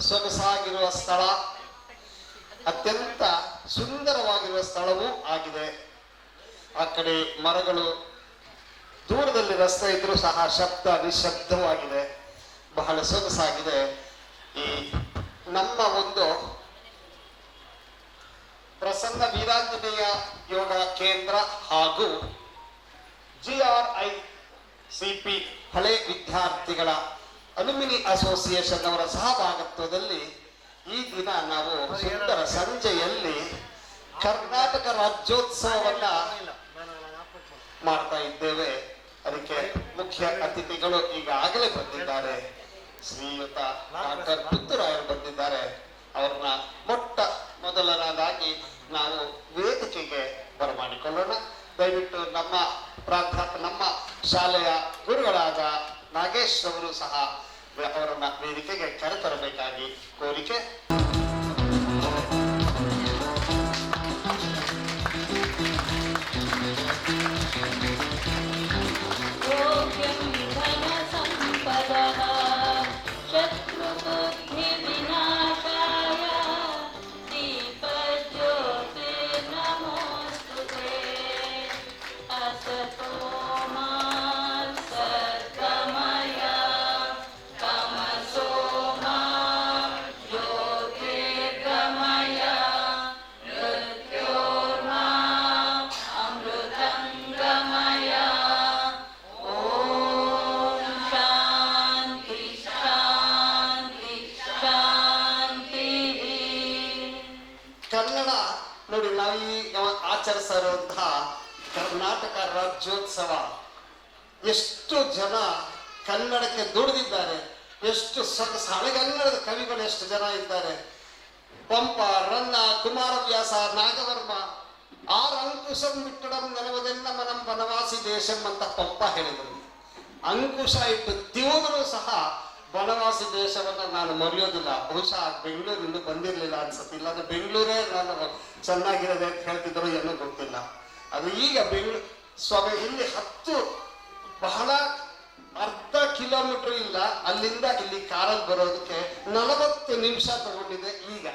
ಸೊಗಸಾಗಿರುವ ಸ್ಥಳ. ಅತ್ಯಂತ ಸುಂದರವಾಗಿರುವ ಸ್ಥಳವೂ ಆಗಿದೆ. ಆ ಕಡೆ ಮರಗಳು, ದೂರದಲ್ಲಿ ರಸ್ತೆ ಇದ್ರೂ ಸಹ ಶಬ್ದ ನಿಶಬ್ದವಾಗಿದೆ. ಬಹಳ ಸೊಗಸಾಗಿದೆ. ಈ ನಮ್ಮ ಒಂದು ಪ್ರಸನ್ನ ವೀರಾಂಜನೇಯ ಯೋಗ ಕೇಂದ್ರ ಹಾಗೂ G R I C P ಹಳೆ ವಿದ್ಯಾರ್ಥಿಗಳ ಅಲ್ಯುಮಿನಿ ಅಸೋಸಿಯೇಷನ್ ಅವರ ಸಹಭಾಗತ್ವದಲ್ಲಿ ಈ ದಿನ ನಾವು ಸುಂದರ ಸಂಜೆಯಲ್ಲಿ ಕರ್ನಾಟಕ ರಾಜ್ಯೋತ್ಸವವನ್ನ ಮಾಡ್ತಾ ಇದ್ದೇವೆ. ಅದಕ್ಕೆ ಮುಖ್ಯ ಅತಿಥಿಗಳು ಈಗಾಗಲೇ ಬಂದಿದ್ದಾರೆ. ಶ್ರೀಯುತ ಡಾಕ್ಟರ್ ಪುತ್ತೂರಾಯರು ಬಂದಿದ್ದಾರೆ. ಅವ್ರನ್ನ ಮೊಟ್ಟ ಮೊದಲನೇದಾಗಿ ನಾವು ವೇದಿಕೆಗೆ ಬರಮಾಡಿಕೊಳ್ಳೋಣ. ದಯವಿಟ್ಟು ನಮ್ಮ ಪ್ರಾಧ್ಯಾಪ ನಮ್ಮ ಶಾಲೆಯ ಗುರುಗಳಾದ ನಾಗೇಶ್ ಅವರು ಸಹ ಅವರನ್ನ ವೇದಿಕೆಗೆ ಕರೆತರಬೇಕಾಗಿ ಕೋರಿಕೆ ಕನ್ನಡ ನೋಡಿ, ನಾವು ಈಗ ಆಚರಿಸ್ತಾ ಇರುವಂತಹ ಕರ್ನಾಟಕ ರಾಜ್ಯೋತ್ಸವ, ಎಷ್ಟು ಜನ ಕನ್ನಡಕ್ಕೆ ದುಡಿದಿದ್ದಾರೆ, ಎಷ್ಟು ಹಳೆಗನ್ನಡದ ಕವಿಗಳು ಎಷ್ಟು ಜನ ಇದ್ದಾರೆ. ಪಂಪ, ರನ್ನ, ಕುಮಾರವ್ಯಾಸ, ನಾಗವರ್ಮ, ಆರ್ ಅಂಕುಶಂ ಬಿಟ್ಟಡಂ ನೆನವದೆಲ್ಲ ಮನಂ ಬನವಾಸಿ ದೇಶಂ ಅಂತ ಪಂಪ ಹೇಳಿದರು. ಅಂಕುಶ ಇಟ್ಟು ತಿವಿದ್ರು ಸಹ ಬನವಾಸಿ ದೇಶವನ್ನು ನಾನು ಮರೆಯೋದಿಲ್ಲ. ಬಹುಶಃ ಬೆಂಗಳೂರಿಂದ ಬಂದಿರಲಿಲ್ಲ ಅನ್ಸುತ್ತೆ. ಇಲ್ಲಾಂದ್ರೆ ಬೆಂಗಳೂರೇ ನಾನು ಚೆನ್ನಾಗಿರೋದೆ ಅಂತ ಹೇಳ್ತಿದ್ರು ಏನೋ ಗೊತ್ತಿಲ್ಲ. ಅದು ಈಗ ಬೆಂಗಳೂರು ಸ್ವಾಮಿ, ಇಲ್ಲಿ ಹತ್ತು, ಬಹಳ ಅರ್ಧ ಕಿಲೋಮೀಟರ್ ಇಲ್ಲ ಅಲ್ಲಿಂದ ಇಲ್ಲಿ ಕಾರಲ್ಲಿ ಬರೋದಕ್ಕೆ ನಲವತ್ತು ನಿಮಿಷ ತಗೊಂಡಿದೆ ಈಗ.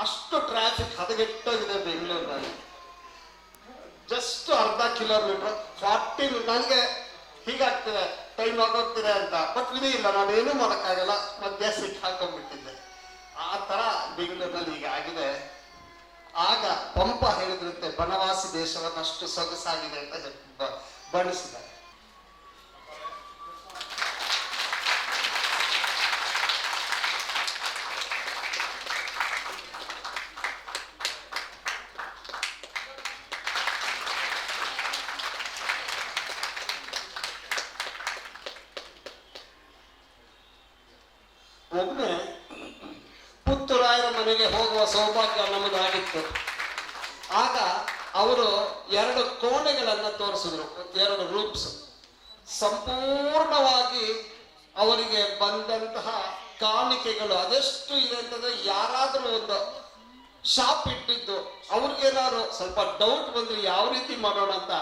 ಅಷ್ಟು ಟ್ರಾಫಿಕ್ ಹದಗೆಟ್ಟೋಗಿದೆ ಬೆಂಗಳೂರಿನಲ್ಲಿ. ಜಸ್ಟ್ ಅರ್ಧ ಕಿಲೋಮೀಟರ್, ಫಾರ್ಟಿ ನನಗೆ ಹೀಗಾಗ್ತಿದೆ. ಟೈಮ್ ಆಗೋಗ್ತಿದೆ ಅಂತ ಬಟ್ ಇಲ್ಲ ನಾನು ಏನೂ ಮಾಡೋಕ್ಕಾಗಲ್ಲ ಮಧ್ಯ ಸಿಟ್ಟು ಹಾಕೊಂಡ್ಬಿಟ್ಟಿದ್ದೆ. ಆ ತರ ಬೆಂಗಳೂರಿನಲ್ಲಿ ಈಗ ಆಗಿದೆ. ಆಗ ಪಂಪ ಹೇಳಿದ್ರಂತೆ, ಬನವಾಸಿ ದೇಶವನ್ನು ಅಷ್ಟು ಸೊಗಸಾಗಿದೆ ಅಂತ ಬಣ್ಣಿಸಿದ್ದಾರೆ. ಒಮ್ಮೆ ಪುತ್ತೂರಾಯರ ಮನೆಗೆ ಹೋಗುವ ಸೌಭಾಗ್ಯ ನಮಗಾಗಿತ್ತು. ಆಗ ಅವರು ಎರಡು ಕೋಣೆಗಳನ್ನು ತೋರಿಸಿದ್ರು, ಎರಡು ರೂಪ್ಸ್ ಸಂಪೂರ್ಣವಾಗಿ ಅವರಿಗೆ ಬಂದಂತಹ ಕಾಣಿಕೆಗಳು ಅದೆಷ್ಟು ಇದೆ ಅಂತಂದ್ರೆ ಯಾರಾದರೂ ಒಂದು ಶಾಪ್ ಇಟ್ಟಿದ್ದು ಅವ್ರಿಗೇನಾದ್ರು ಸ್ವಲ್ಪ ಡೌಟ್ ಬಂದ್ರೆ ಯಾವ ರೀತಿ ಮಾಡೋಣ ಅಂತ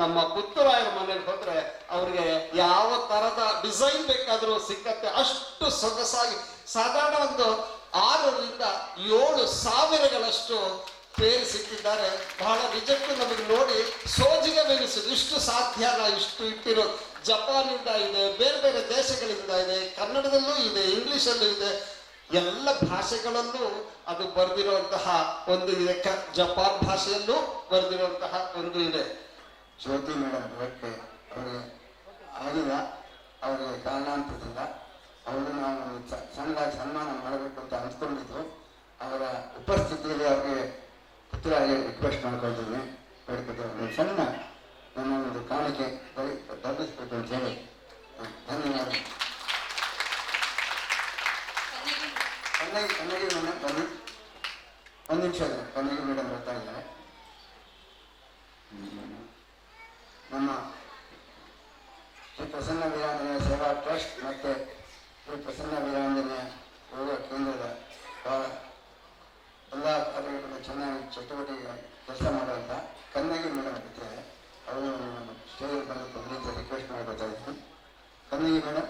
ನಮ್ಮ ಪುತ್ತರಾಯರ ಮನೆಗೆ ಹೋದ್ರೆ ಅವ್ರಿಗೆ ಯಾವ ತರದ ಡಿಸೈನ್ ಬೇಕಾದರೂ ಸಿಕ್ಕತ್ತೆ. ಅಷ್ಟು ಸೊಗಸಾಗಿ ಸಾಧಾರಣ ಒಂದು ಆರರಿಂದ ಏಳು ಸಾವಿರಗಳಷ್ಟು ಪೇರು ಸಿಕ್ಕಿದ್ದಾರೆ. ಬಹಳ ನಿಜಕ್ಕೂ ನಮಗೆ ನೋಡಿ ಸೋಜಿಗೆ ಮೆನಿಸಿದ್ರು ಇಷ್ಟು ಸಾಧ್ಯ ಅಲ್ಲ, ಇಷ್ಟು ಇಟ್ಟಿರೋದು ಜಪಾನಿಂದ ಇದೆ, ಬೇರೆ ಬೇರೆ ದೇಶಗಳಿಂದ ಇದೆ, ಕನ್ನಡದಲ್ಲೂ ಇದೆ, ಇಂಗ್ಲಿಷಲ್ಲೂ ಇದೆ. ಎಲ್ಲ ಭಾಷೆಗಳಲ್ಲೂ ಅದು ಬರೆದಿರುವಂತಹ ಒಂದು ಇದೆ. ಜಪಾನ್ ಭಾಷೆಯಲ್ಲೂ ಬರೆದಿರುವಂತಹ ಒಂದು ಇದೆ. ಜ್ಯೋತಿ ಮೇಡಮ್ ಅವರಿಗೆ ಆಗಿಲ್ಲ ಅವರಿಗೆ ಕಾರಣಾಂತರದಿಂದ ಅವರು ನಾನು ಚ- ಚೆಂದಾಗಿ ಸನ್ಮಾನ ಮಾಡಬೇಕು ಅಂತ ಅಂದ್ಕೊಂಡಿದ್ರು ಅವರ ಉಪಸ್ಥಿತಿಯಲ್ಲಿ ಅವರಿಗೆ ಪುತ್ರಾಗಿ ರಿಕ್ವೆಸ್ಟ್ ಮಾಡ್ಕೊಳ್ತೀನಿ ಬೇಡ್ಕೊಳ್ತೀನಿ ಸಣ್ಣ ನನ್ನ ಒಂದು ಕಾಣಿಕೆ ತಲುಪಿಸ್ಬೇಕು ಅಂತ ಹೇಳಿ. ಧನ್ಯವಾದ. ಕನ್ನಡಿ ಮೇಡಮ್ ಬನ್ನಿ ಒಂದು ನಿಮಿಷ ಇದೆ ಕನ್ನಡಿ ಮೇಡಮ್ ಬರ್ತಾ ಇದ್ದಾರೆ. ನಮ್ಮ ಶ್ರೀ ಪ್ರಸನ್ನ ವೀರಾಂಜನೇಯ ಸೇವಾ ಟ್ರಸ್ಟ್ ಮತ್ತು ಶ್ರೀ ಪ್ರಸನ್ನ ವೀರಾಂಜನೇಯ ಯೋಗ ಕೇಂದ್ರದ ಎಲ್ಲ ಕಾರ್ಯಗಳನ್ನು ಚೆನ್ನಾಗಿ ಚಟುವಟಿಕೆ ಕೆಲಸ ಮಾಡುವಂಥ ಕನ್ನಗಿ ಮೇಡಮ್ ಇದ್ದಾರೆ. ಅವರು ಸ್ಟೇಜ್ ಬಂದು ರಿಕ್ವೆಸ್ಟ್ ಮಾಡಬೇಕಾಗಿತ್ತು ಕನ್ನಗಿ ಮೇಡಮ್